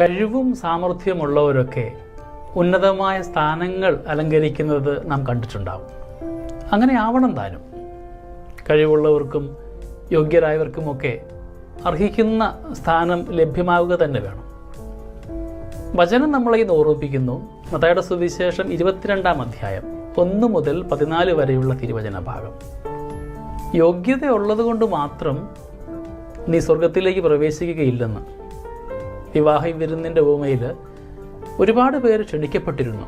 കഴിവും സാമർഥ്യമുള്ളവരൊക്കെ ഉന്നതമായ സ്ഥാനങ്ങൾ അലങ്കരിക്കുന്നത് നാം കണ്ടിട്ടുണ്ടാവും. അങ്ങനെ ആവണം താനും. കഴിവുള്ളവർക്കും യോഗ്യരായവർക്കുമൊക്കെ അർഹിക്കുന്ന സ്ഥാനം ലഭ്യമാവുക തന്നെ വേണം. വചനം നമ്മളെ ഇന്ന് ഓർമ്മിപ്പിക്കുന്നു. മതയുടെ സുവിശേഷം ഇരുപത്തിരണ്ടാം അധ്യായം ഒന്ന് മുതൽ പതിനാല് വരെയുള്ള തിരുവചന ഭാഗം. യോഗ്യത കൊണ്ട് മാത്രം നീ സ്വർഗത്തിലേക്ക് പ്രവേശിക്കുകയില്ലെന്ന്. വിവാഹ വിരുന്നിന്റെ ഭൂമിയിൽ ഒരുപാട് പേര് ക്ഷണിക്കപ്പെട്ടിരുന്നു.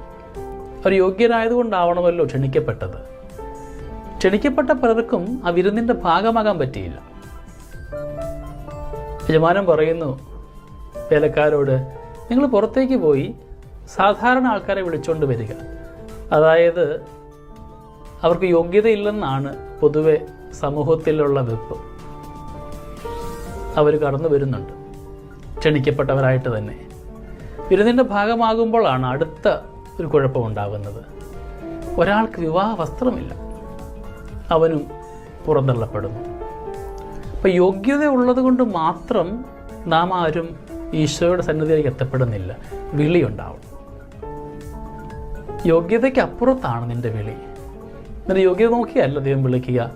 അവർ യോഗ്യരായതുകൊണ്ടാവണമല്ലോ ക്ഷണിക്കപ്പെട്ടത്. ക്ഷണിക്കപ്പെട്ട പലർക്കും ആ വിരുന്നിന്റെ ഭാഗമാകാൻ പറ്റിയില്ല. യജമാനം പറയുന്നു വേലക്കാരോട് നിങ്ങൾ പുറത്തേക്ക് പോയി സാധാരണ ആൾക്കാരെ വിളിച്ചുകൊണ്ട് വരിക. അതായത് അവർക്ക് യോഗ്യതയില്ലെന്നാണ് പൊതുവെ സമൂഹത്തിലുള്ള വെപ്പ്. അവർ കടന്നു വരുന്നുണ്ട്. ക്ഷണിക്കപ്പെട്ടവരായിട്ട് തന്നെ. വിരുന്നിന്റെ ഭാഗമാകുമ്പോഴാണ് അടുത്ത ഒരു കുഴപ്പമുണ്ടാകുന്നത് ഒരാൾക്ക് വിവാഹ വസ്ത്രമില്ല. അവനും പുറന്തള്ളപ്പെടുന്നു. അപ്പോൾ യോഗ്യത ഉള്ളതുകൊണ്ട് മാത്രം നാം ആരും ഈശോയുടെ സന്നിധിയിലേക്ക് എത്തപ്പെടുന്നില്ല. വിളിയുണ്ടാവും യോഗ്യതയ്ക്ക് അപ്പുറത്താണ് നിന്റെ വിളി. നിന്റെ യോഗ്യത നോക്കിയല്ല ദൈവം വിളിക്കുക.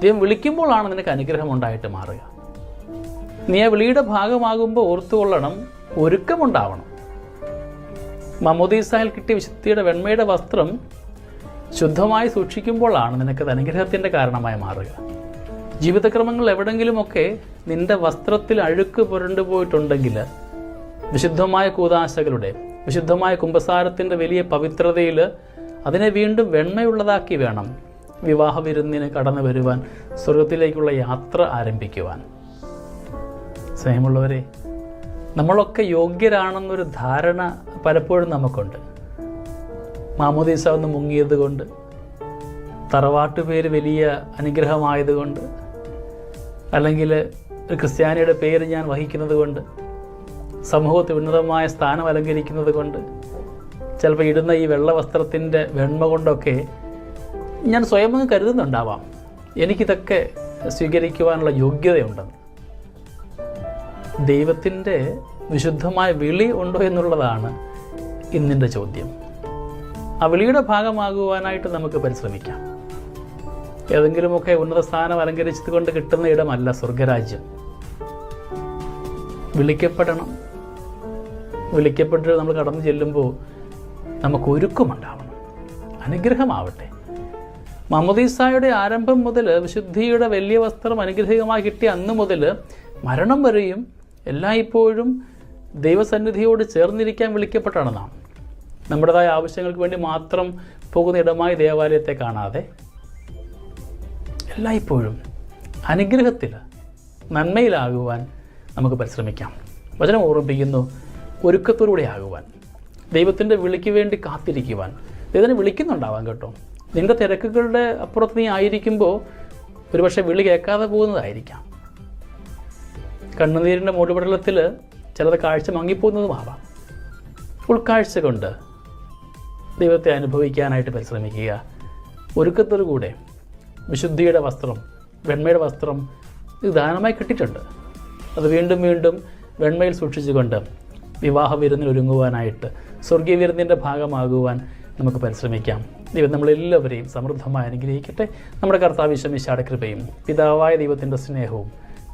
ദൈവം വിളിക്കുമ്പോഴാണ് നിനക്ക് അനുഗ്രഹം ഉണ്ടായിട്ട് മാറുക. നീ ആ വിളിയുടെ ഭാഗമാകുമ്പോൾ ഓർത്തുകൊള്ളണം ഒരുക്കമുണ്ടാവണം. മമോദീസായിൽ കിട്ടിയ വിശുദ്ധിയുടെ വെണ്മയുടെ വസ്ത്രം ശുദ്ധമായി സൂക്ഷിക്കുമ്പോഴാണ് നിനക്ക് അനുഗ്രഹത്തിന്റെ കാരണമായി മാറുക. ജീവിതക്രമങ്ങൾ എവിടെങ്കിലുമൊക്കെ നിന്റെ വസ്ത്രത്തിൽ അഴുക്ക് പുരണ്ടു പോയിട്ടുണ്ടെങ്കിൽ വിശുദ്ധമായ കൂതാശകളുടെ വിശുദ്ധമായ കുംഭസാരത്തിന്റെ വലിയ പവിത്രതയിൽ അതിനെ വീണ്ടും വെണ്മയുള്ളതാക്കി വേണം വിവാഹ വിരുന്നിന് കടന്നു വരുവാൻ സ്വർഗത്തിലേക്കുള്ള യാത്ര ആരംഭിക്കുവാൻ. സ്നേഹമുള്ളവരെ നമ്മളൊക്കെ യോഗ്യരാണെന്നൊരു ധാരണ പലപ്പോഴും നമുക്കുണ്ട്. മാമോദീസ ഒന്ന് മുങ്ങിയത് കൊണ്ട് തറവാട്ട് പേര് വലിയ അനുഗ്രഹമായതുകൊണ്ട് അല്ലെങ്കിൽ ഒരു ക്രിസ്ത്യാനിയുടെ പേര് ഞാൻ വഹിക്കുന്നത് കൊണ്ട് സമൂഹത്തിൽ ഉന്നതമായ സ്ഥാനം അലങ്കരിക്കുന്നത് കൊണ്ട് ചിലപ്പോൾ ഇടുന്ന ഈ വെള്ള വസ്ത്രത്തിന്റെ വെണ്മ കൊണ്ടൊക്കെ ഞാൻ സ്വയം കരുതുന്നുണ്ടാവാം. എനിക്കിതൊക്കെ സ്വീകരിക്കുവാനുള്ള യോഗ്യതയുണ്ടെന്ന്. ദൈവത്തിന്റെ വിശുദ്ധമായ വിളി ഉണ്ടോ എന്നുള്ളതാണ് ഇന്നിന്റെ ചോദ്യം. ആ വിളിയുടെ ഭാഗമാകുവാനായിട്ട് നമുക്ക് പരിശ്രമിക്കാം. ഏതെങ്കിലുമൊക്കെ ഉന്നത സ്ഥാനം അലങ്കരിച്ചത് കൊണ്ട് കിട്ടുന്ന ഇടമല്ല സ്വർഗരാജ്യം. വിളിക്കപ്പെടണം. വിളിക്കപ്പെട്ട് നമ്മൾ കടന്നു ചെല്ലുമ്പോൾ നമുക്ക് ഒരുക്കമുണ്ടാവണം അനുഗ്രഹമാവട്ടെ. മമദീസായുടെ ആരംഭം മുതൽ വിശുദ്ധിയുടെ വലിയ വസ്ത്രം അനുഗ്രഹികമായി കിട്ടിയ അന്ന് മുതൽ മരണം വരെയും എല്ലായ്പ്പോഴും ദൈവസന്നിധിയോട് ചേർന്നിരിക്കാൻ വിളിക്കപ്പെട്ടാണ് നാം. നമ്മുടേതായ ആവശ്യങ്ങൾക്ക് വേണ്ടി മാത്രം പോകുന്ന ഇടമായി ദേവാലയത്തെ കാണാതെ എല്ലായ്പ്പോഴും അനുഗ്രഹത്തിൽ നന്മയിലാകുവാൻ നമുക്ക് പരിശ്രമിക്കാം. വചനം ഓർമ്മിപ്പിക്കുന്നു ഒരുക്കത്തോടുകൂടെ ആകുവാൻ ദൈവത്തിന്റെ വിളിക്ക് വേണ്ടി കാത്തിരിക്കുവാൻ. ദൈവത്തിനെ വിളിക്കുന്നുണ്ടാവാം കേട്ടോ. നിന്റെ തിരക്കുകളുടെ അപ്പുറത്ത് നീ ആയിരിക്കുമ്പോൾ ഒരുപക്ഷെ വിളി കേൾക്കാതെ പോകുന്നതായിരിക്കാം. കണ്ണുനീരിന്റെ മൂടുപടലത്തിൽ ചിലത് കാഴ്ച മങ്ങിപ്പോകുന്നതുമാവാം ഉൾക്കാഴ്ച കൊണ്ട് ദൈവത്തെ അനുഭവിക്കാനായിട്ട് പരിശ്രമിക്കുക. ഒരുക്കത്തോടുകൂടെ വിശുദ്ധിയുടെ വസ്ത്രം വെണ്മയുടെ വസ്ത്രം ഇത് ദാനമായി കിട്ടിയിട്ടുണ്ട്. അത് വീണ്ടും വീണ്ടും വെണ്മയിൽ സൂക്ഷിച്ചുകൊണ്ട് വിവാഹ വിരുന്നിൽ ഒരുങ്ങുവാനായിട്ട് സ്വർഗീയ വിരുന്നിന്റെ ഭാഗമാകുവാൻ നമുക്ക് പരിശ്രമിക്കാം. ദൈവം നമ്മളെല്ലാവരെയും സമൃദ്ധമായി അനുഗ്രഹിക്കട്ടെ. നമ്മുടെ കർത്താവ് ശമിശാടെ കൃപയും പിതാവായ ദൈവത്തിന്റെ സ്നേഹവും